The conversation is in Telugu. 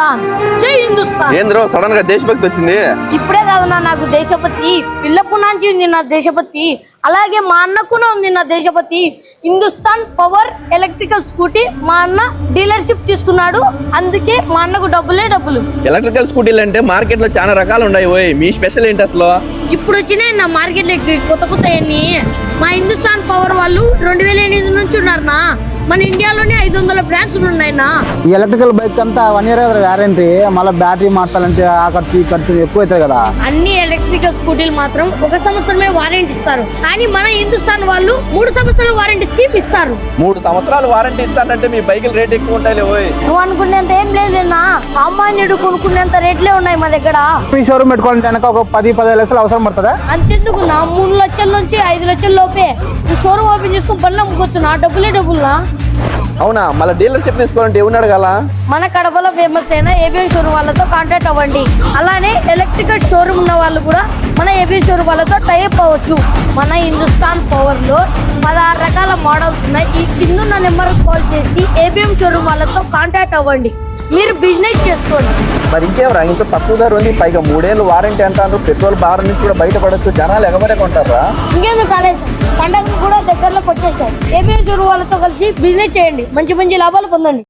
హిందుస్థాన్. జై హిందుస్థాన్. ఏంద్రో సడన్గా దేశభక్తి వచ్చింది? ఇప్పుడే కాదన్నా నాకు దేశపతి పిల్లపు నుంచి ఉంది నా దేశపతి అలాగే మా అన్నకునే ఉంది నా దేశపతి హిందుస్థాన్ పవర్ ఎలక్ట్రికల్ స్కూటీ మా అన్న డీలర్షిప్ తీసుకున్నాడు. అందుకే మా అన్నకు డబ్బులే డబ్బులు. ఎలక్ట్రికల్ స్కూటీలు అంటే మార్కెట్లో చాలా రకాలు ఉన్నాయి ఓయ్. మీ స్పెషల్ ఏంటి అసలు? ఇప్పుడు వచ్చినాయి నా మార్కెట్లోకి కొత్త కొత్త అన్ని మా హిందుస్థాన్ పవర్ వాళ్ళు రెండు వేల ఎనిమిది నుంచి ఉన్నారు నా. మన ఇండియాలోనే ఐదు వందల బ్రాంచ్లు ఉన్నాయి నా. ఈ ఎలక్ట్రికల్ బైక్ అంతా వన్ ఇయర్ వ్యారంటీ మళ్ళీ బ్యాటరీ మార్చాలంటే ఆ ఖర్చు ఈ ఖర్చు ఎక్కువ అవుతుంది కదా. అన్ని ఎలక్ట్రికల్ స్కూటీలు మాత్రం ఒక సంవత్సరమే వారంటీ ఇస్తారు. కానీ మన హిందుస్థాన్ వాళ్ళు మూడు సంవత్సరాల వారంటీ స్కీమ్ ఇస్తారు. మూడు సంవత్సరాలు వారంటీ ఇస్తానంటే మీ బైకులు రేట్ ఎక్కువ ఉంటాయి ఓయ్. నువ్వు అనుకునేంత ఏం లేదన్నా సామాన్యుడు కొనుక్కునేంత రేట్లే ఉన్నాయి మా దగ్గర. మీ షోరూమ్ పెట్టుకోవాలంటే వెనక ఒక పది పదిహేను లక్షలు అవసరం పడుతుందా? అంతెందుకు నా? మూడు లక్షల నుంచి ఐదు లక్షల లోపే. షోరూమ్ ఓపెన్ చేసుకుని పనులు అమ్ముకోవచ్చు నా. డబ్బులే డబ్బుల్నా అవునా? మళ్ళీ డీలర్షిప్ తీసుకోవాలంటే ఎవరు అడగాల మన కడపలో ఫేమస్ అయిన ఏబిఎం షోరూమ్ వాళ్ళతో కాంటాక్ట్ అవ్వండి. అలానే ఎలక్ట్రికల్ షోరూమ్ ఉన్న వాళ్ళు కూడా మన ఏబిఎం షోరూమ్ వాళ్ళతో టైప్ అవ్వచ్చు. మన హిందుస్థాన్ పవర్లో పదహారు రకాల మోడల్స్ ఉన్నాయి. ఈ కింద నెంబర్ కాల్ చేసి ఏబిఎం షోరూమ్ వాళ్ళతో కాంటాక్ట్ అవ్వండి. మీరు బిజినెస్ చేసుకోండి. మరి ఇంకేమరా ఇంత తక్కువ ధర ఉంది. పైగా మూడేళ్ళు వారంటీ అంటారు పెట్రోల్ భారం నుంచి కూడా బయటపడచ్చు. జనాలు ఎగబడే కొంటారా? ఇంకేందుకు కాలేదు వాళ్ళతో కలిసి బిజినెస్ చేయండి. మంచి మంచి లాభాలు పొందండి.